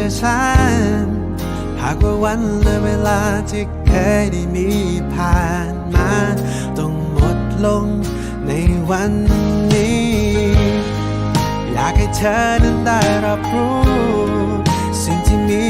จฉัน หากว่าวันและเวลาที่เคยได้มีผ่านมา ต้องหมดลงในวันนี้ อยากให้เธอนั้นได้รับรู้ สิ่งที่มี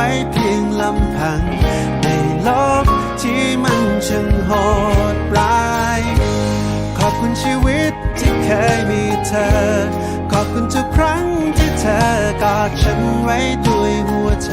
ว้เพียงลำพัง ในโลกที่มันช่างโหดร้าย ขอบคุณชีวิตที่เคยมีเธอ ขอบคุณทุกครั้งที่เธอกอดฉันไว้ด้วยหัวใจ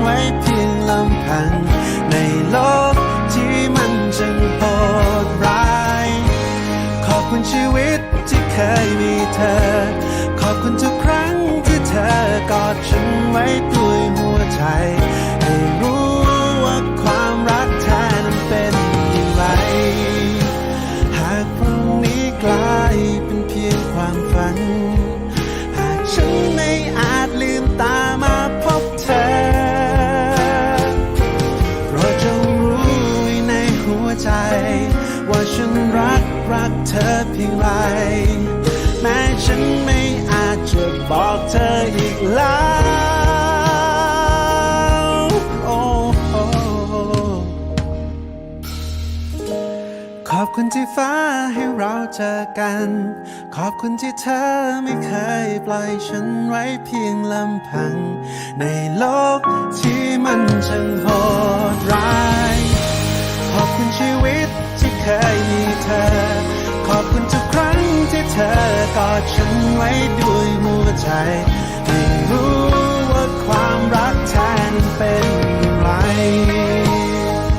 ไว้เพียงลำพัง ในโลกที่มันจึงโหดร้าย ขอบคุณชีวิตที่เคยมีเธอ ขอบคุณทุกครั้งที่เธอกอดฉันไว้ด้วยหัวใจ ว่าฉันรักรักเธอเพียงไร แม้ฉันไม่อาจจะบอกเธออีกแล้วโอ้โอ้ขอบคุณที่ฟ้าให้เราเจอกัน ขอบคุณที่เธอไม่เคยปล่อยฉันไว้เพียงลำพัง ในโลกที่มันช่างโหดร้าย กอดฉันไว้ด้วยหัวใจให้รู้ว่าความรักแท้นั้นเป็นอย่างไร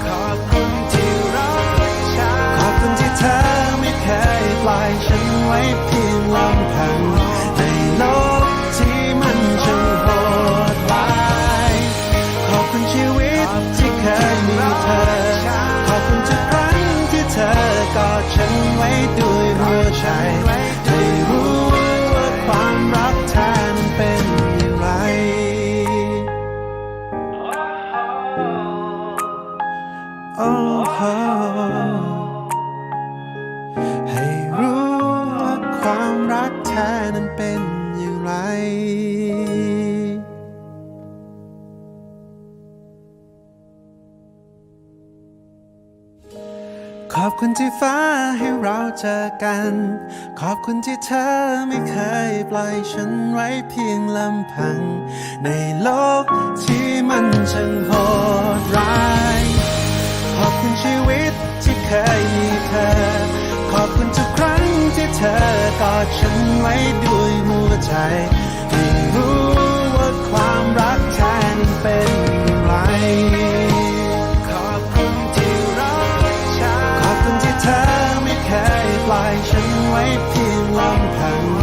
ขอบคุณที่รักฉัน ขอบคุณที่เธอไม่เคยปล่อยฉันไว้เพียงลำพังในโลกที่มันช่างโหดร้ายขอบคุณชีวิตที่เคยมีเธอ ขอบคุณทุกครั้งที่เธอกอดฉันไว้ด้วยหัวใจ แท้นั้นเป็นอย่างไรขอบคุณที่ฟ้าให้เราเจอกัน ขอบคุณที่เธอไม่เคยปล่อยฉันไว้เพียงลำพัง ในโลกที่มันช่างโหดร้าย ขอบคุณชีวิตที่เคยมีเธอ ขอบคุณทุก ธอ กอดฉันไว้ด้วยหัวใจ ไม่รู้ว่าความรักแทนเป็นไร ขอบคุณที่รักฉัน ขอบคุณที่เธอไม่เคยปล่อยฉันไว้เพียงลำพัง